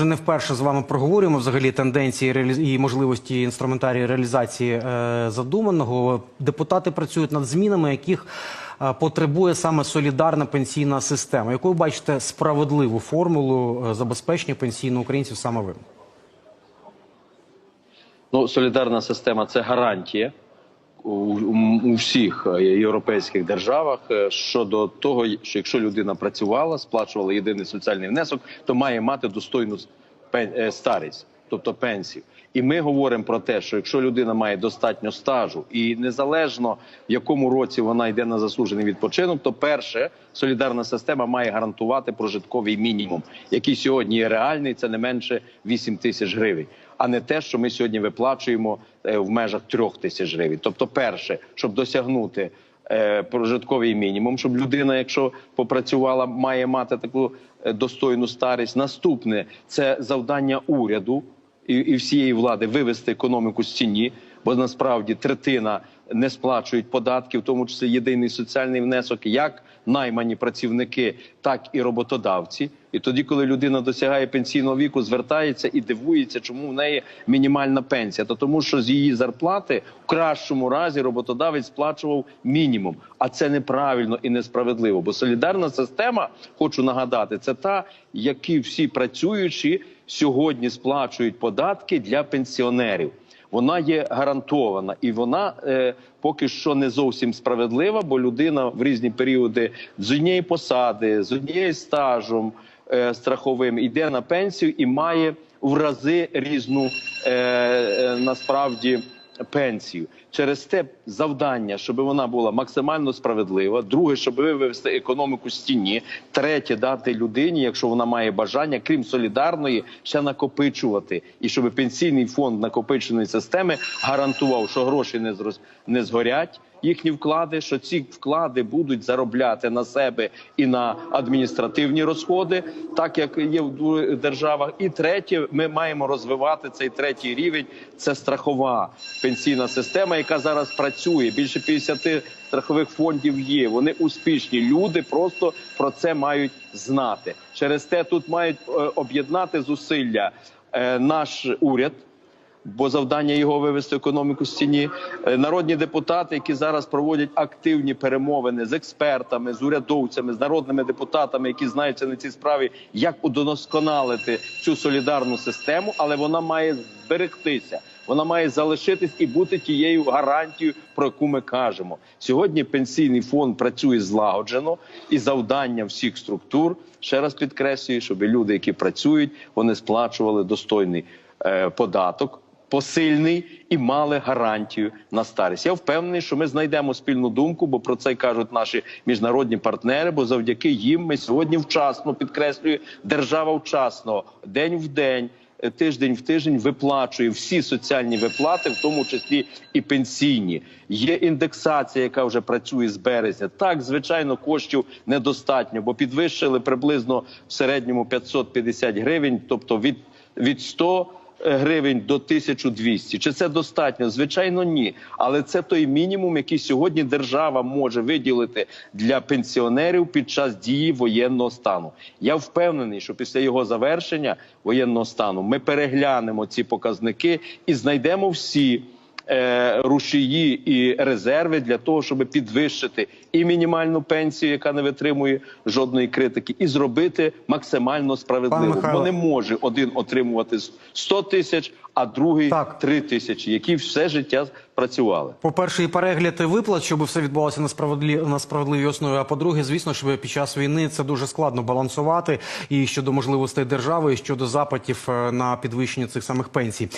вже не вперше з вами проговорюємо взагалі тенденції і можливості інструментарії реалізації е, задуманого. Депутати працюють над змінами, яких е, потребує саме солідарна пенсійна система. Яку ви бачите справедливу формулу е, забезпечення пенсійного українців саме ви? Ну, солідарна система це гарантія у, всіх е, європейських державах е, щодо того, що якщо людина працювала, сплачувала єдиний соціальний внесок, то має мати достойну е, старість, тобто пенсію. І ми говоримо про те, що якщо людина має достатньо стажу, і незалежно в якому році вона йде на заслужений відпочинок, то перше солідарна система має гарантувати прожитковий мінімум, який сьогодні є реальний, це не менше 8 тисяч гривень а не те, що ми сьогодні виплачуємо е, в межах трьох тисяч гривень. Тобто, перше, щоб досягнути е, прожитковий мінімум, щоб людина, якщо попрацювала, має мати таку е, достойну старість. Наступне це завдання уряду і, всієї влади вивести економіку з тіні, бо насправді третина не сплачують податки, в тому числі єдиний соціальний внесок, як наймані працівники, так і роботодавці. І тоді, коли людина досягає пенсійного віку, звертається і дивується, чому в неї мінімальна пенсія. То тому, що з її зарплати в кращому разі роботодавець сплачував мінімум, а це неправильно і несправедливо. Бо солідарна система, хочу нагадати, це та, які всі працюючі сьогодні сплачують податки для пенсіонерів вона є гарантована і вона е, поки що не зовсім справедлива, бо людина в різні періоди з однієї посади, з однією стажем е, страховим йде на пенсію і має в рази різну е, е, насправді пенсію. Через те завдання, щоб вона була максимально справедлива. Друге, щоб вивести економіку з тіні. Третє, дати людині, якщо вона має бажання, крім солідарної, ще накопичувати, і щоб пенсійний фонд накопиченої системи гарантував, що гроші не зрос... не згорять. Їхні вклади, що ці вклади будуть заробляти на себе і на адміністративні розходи, так як є в державах. І третє, ми маємо розвивати цей третій рівень. Це страхова пенсійна система, яка зараз працює. Більше 50 страхових фондів є. Вони успішні. Люди просто про це мають знати. Через те тут мають е, об'єднати зусилля е, наш уряд бо завдання його вивести економіку з тіні. Е, Народні депутати, які зараз проводять активні перемовини з експертами, з урядовцями, з народними депутатами, які знаються на цій справі, як удосконалити цю солідарну систему, але вона має зберегтися. Вона має залишитись і бути тією гарантією, про яку ми кажемо. Сьогодні пенсійний фонд працює злагоджено, і завдання всіх структур ще раз підкреслюю, щоб люди, які працюють, вони сплачували достойний е, податок. Посильний і мали гарантію на старість. Я впевнений, що ми знайдемо спільну думку, бо про це кажуть наші міжнародні партнери. Бо завдяки їм ми сьогодні вчасно підкреслюю, держава вчасно, день в день, е, тиждень в тиждень виплачує всі соціальні виплати, в тому числі і пенсійні. Є індексація, яка вже працює з березня. Так, звичайно, коштів недостатньо, бо підвищили приблизно в середньому 550 гривень, тобто від, від 100 гривень до 1200. Чи це достатньо? Звичайно, ні. Але це той мінімум, який сьогодні держава може виділити для пенсіонерів під час дії воєнного стану. Я впевнений, що після його завершення воєнного стану ми переглянемо ці показники і знайдемо всі. Е, Рушії і резерви для того, щоб підвищити і мінімальну пенсію, яка не витримує жодної критики, і зробити максимально справедливо. Бо не може один отримувати 100 тисяч, а другий Так. 3 тисячі, які все життя працювали. По-перше, і перегляд і виплат, щоб все відбувалося на справедлі... на справедливій основі. А по-друге, звісно, що під час війни це дуже складно балансувати і щодо можливостей держави, і щодо запитів е, на підвищення цих самих пенсій.